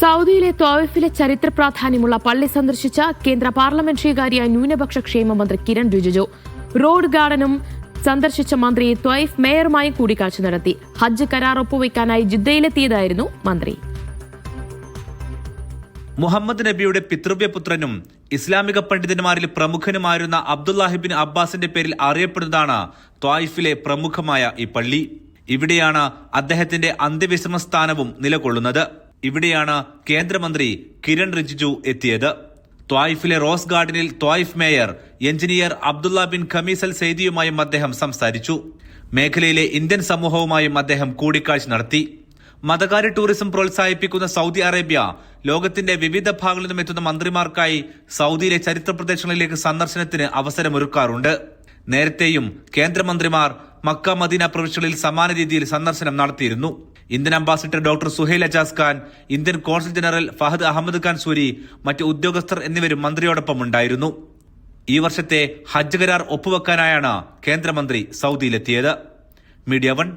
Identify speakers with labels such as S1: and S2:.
S1: സൗദിയിലെ ത്വായിഫിലെ ചരിത്ര പ്രാധാന്യമുള്ള പള്ളി സന്ദർശിച്ച കേന്ദ്ര പാർലമെന്ററികാരിയായ ന്യൂനപക്ഷ ക്ഷേമ മന്ത്രി കിരൺ റിജിജു. റോഡ് ഗാർഡനും സന്ദർശിച്ച മന്ത്രി ത്വൈഫ് മേയറുമായി കൂടിക്കാഴ്ച നടത്തി. ഹജ്ജ് കരാർ ഒപ്പുവയ്ക്കാനായി ജിദ്ദയിലെത്തിയതായിരുന്നു മന്ത്രി.
S2: മുഹമ്മദ് നബിയുടെ പിതൃവ്യപുത്രനും ഇസ്ലാമിക പണ്ഡിതന്മാരിൽ പ്രമുഖനുമായിരുന്ന അബ്ദുല്ലാഹിബിൻ അബ്ബാസിന്റെ പേരിൽ അറിയപ്പെടുന്നതാണ് ത്വായിഫിലെ പ്രമുഖമായ ഈ പള്ളി. ഇവിടെയാണ് അദ്ദേഹത്തിന്റെ അന്ത്യവിശ്രമ സ്ഥാനവും നിലകൊള്ളുന്നത്. ഇവിടെയാണ് കേന്ദ്രമന്ത്രി കിരൺ റിജിജു എത്തിയത്. ത്വായിഫിലെ റോസ് ഗാർഡനിൽ Taif mayor engineer Abdullah bin ഖമീസൽ സെയ്ദിയുമായും അദ്ദേഹം സംസാരിച്ചു. മേഖലയിലെ ഇന്ത്യൻ സമൂഹവുമായും അദ്ദേഹം കൂടിക്കാഴ്ച നടത്തി. മതകാര്യ ടൂറിസം പ്രോത്സാഹിപ്പിക്കുന്ന സൗദി അറേബ്യ ലോകത്തിന്റെ വിവിധ ഭാഗങ്ങളിൽ നിന്നും എത്തുന്ന മന്ത്രിമാർക്കായി സൗദിയിലെ ചരിത്ര പ്രദേശങ്ങളിലേക്ക് സന്ദർശനത്തിന് അവസരമൊരുക്കാറുണ്ട്. നേരത്തെയും കേന്ദ്രമന്ത്രിമാർ മക്ക മദീന പ്രവിശ്യകളിൽ സമാന രീതിയിൽ സന്ദർശനം നടത്തിയിരുന്നു. Indian ambassador doctor Suhail Ajaz Khan Indian consul general Fahad Ahmed Khan Suri മറ്റ് ഉദ്യോഗസ്ഥർ എന്നിവരും മന്ത്രിയോടൊപ്പം ഉണ്ടായിരുന്നു. ഈ വർഷത്തെ ഹജ്ജ് കരാർ ഒപ്പുവെക്കാനായാണ് കേന്ദ്രമന്ത്രി സൗദിയിലെത്തിയത്. Media one